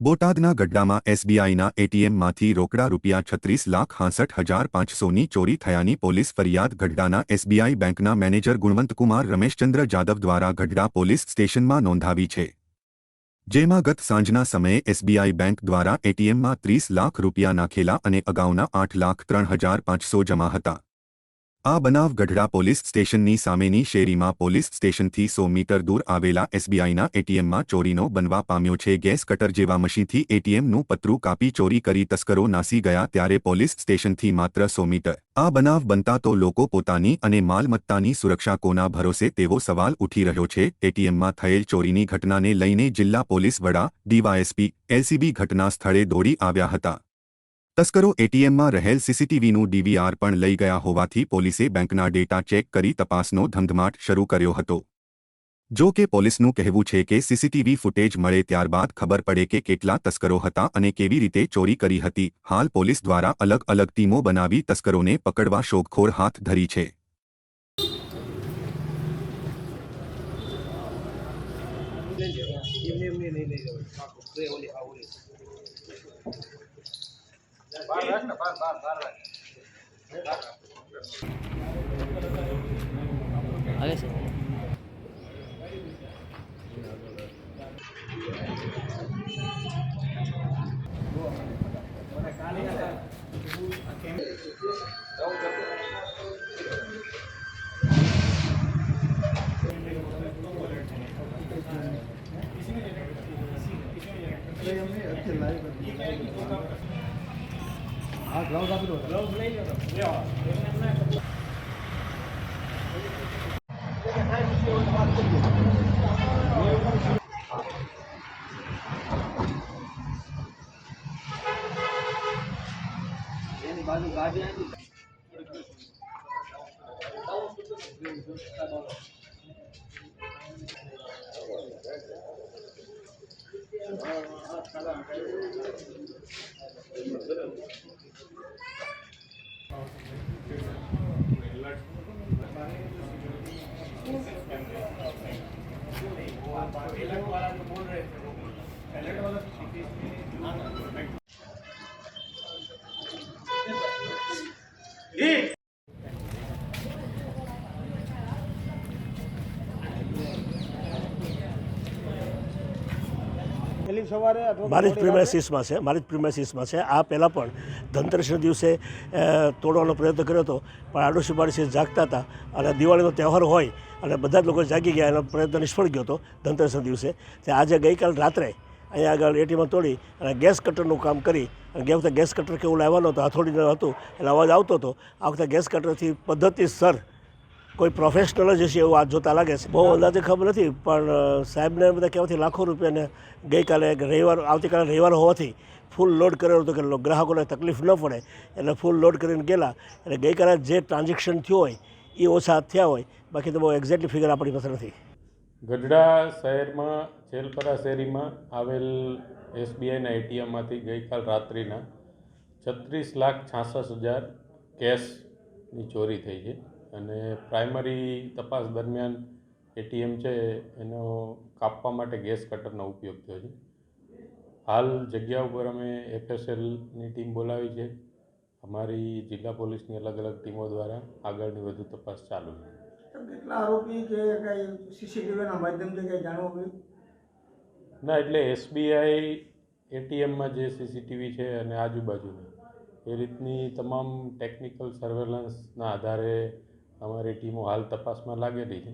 બોટાદના ગઢડામાં એસબીઆઈના એટીએમમાંથી રોકડા રૂપિયા છત્રીસ લાખ હાંસઠ હજાર પાંચસોની ચોરી થયાની પોલીસ ફરિયાદ ગઢડાના એસબીઆઈ બેંકના મેનેજર ગુણવંતકુમાર રમેશચંદ્ર જાદવ દ્વારા ગઢડા પોલીસ સ્ટેશનમાં નોંધાવી છે. જેમાં ગત સાંજના સમયે એસબીઆઈ બેંક દ્વારા એટીએમમાં ત્રીસ લાખ રૂપિયા નાખેલા અને અગાઉના આઠ લાખ ત્રણ હજાર પાંચસો જમા હતા. આ બનાવ ગઢડા પોલીસ સ્ટેશનની સામેની શેરીમાં પોલીસ સ્ટેશનથી સો મીટર દૂર આવેલા એસબીઆઈના એટીએમમાં ચોરીનો બનવા પામ્યો છે. ગેસ કટર જેવા મશીનથી એટીએમનું પતરું કાપી ચોરી કરી તસ્કરો નાસી ગયા ત્યારે પોલીસ સ્ટેશનથી માત્ર સો મીટર. આ બનાવ બનતા તો લોકો પોતાની અને માલમત્તાની સુરક્ષા કોના ભરોસે તેવો સવાલ ઉઠી રહ્યો છે. એટીએમમાં થયેલ ચોરીની ઘટનાને લઈને જિલ્લા પોલીસ વડા, ડીવાયએસપી, એલસીબી ઘટના સ્થળે દોડી આવ્યા હતા. તસ્કરો એટીએમમાં રહેલ સીસીટીવીનું ડીવીઆર પણ લઈ ગયા હોવાથી પોલીસે બેંકના ડેટા ચેક કરી તપાસનો ધમધમાટ શરૂ કર્યો હતો. જો કે પોલીસનું કહેવું છે કે સીસીટીવી ફૂટેજ મળે ત્યારબાદ ખબર પડે કે કેટલા તસ્કરો હતા અને કેવી રીતે ચોરી કરી હતી. હાલ પોલીસ દ્વારા અલગ અલગ ટીમો બનાવી તસ્કરોને પકડવા શોધખોળ હાથ ધરી છે. એમને એમને आगे से इसमें इसमें इसमें તો એ આપી દો. ઓલી લઈ લો. એની બાજુ ગાડી આવી. મારી જ પ્રિમાઇસીસમાં છે મારી જ પ્રિમાઇસીસમાં છે. આ પહેલાં પણ ધનતેરસના દિવસે તોડવાનો પ્રયત્ન કર્યો હતો. પણ આડોશી પાડોશી જાગતા હતા અને દિવાળીનો તહેવાર હોય અને બધા જ લોકો જાગી ગયા એનો પ્રયત્ન નિષ્ફળ ગયો હતો ધનતેરસના દિવસે. તે આજે ગઈકાલ રાત્રે અહીંયા આગળ એટીમાં તોડી અને ગેસ કટરનું કામ કરી અને ગયા વખતે ગેસ કટર કેવું લાવવાનો હતો, હથોડીનું હતું, એટલે અવાજ આવતો હતો. આ વખતે ગેસ કટરથી પદ્ધતિસર કોઈ પ્રોફેશનલ જ હશે એવું આ જોતા લાગે છે. બહુ અંદાજે ખબર નથી પણ સાહેબને બધા કહેવાથી લાખો રૂપિયાને ગઈકાલે રવિવાર આવતીકાલે રવિવાર હોવાથી ફૂલ લોડ કરેલો હતો કે લો- ગ્રાહકોને તકલીફ ન પડે એટલે ફૂલ લોડ કરીને ગયેલા. એટલે ગઈકાલે જે ટ્રાન્ઝેક્શન થયું હોય એ ઓછા થયા હોય. બાકી તો બહુ એક્ઝેક્ટલી ફિગર આપણી પાસે નથી. ગઢડા શહેરમાં જેલપરા શેરીમાં આવેલ એસબીઆઈના એટીએમમાંથી ગઈકાલ રાત્રિના છત્રીસ લાખ છાસઠ હજાર કેશની ચોરી થઈ છે. અને પ્રાઇમરી તપાસ દરમિયાન એટીએમ છે એનો કાપવા માટે ગેસ કટરનો ઉપયોગ થયો છે. હાલ જગ્યા ઉપર અમે એફએસએલની ટીમ બોલાવી છે. અમારી જિલ્લા પોલીસની અલગ અલગ ટીમો દ્વારા આગળની વધુ તપાસ ચાલુ છે. કેટલા આરોપી કે કઈ સીસીટીવીના માધ્યમથી કઈ જાણવા મળ્યું? ના એટલે એસબીઆઈ એટીએમમાં જે સીસીટીવી છે અને આજુબાજુની એ રીતની તમામ ટેકનિકલ સર્વેલન્સના આધારે અમારી ટીમો હાલ તપાસમાં લાગેલી છે.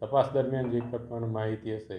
તપાસ દરમિયાન જે પણ માહિતી હશે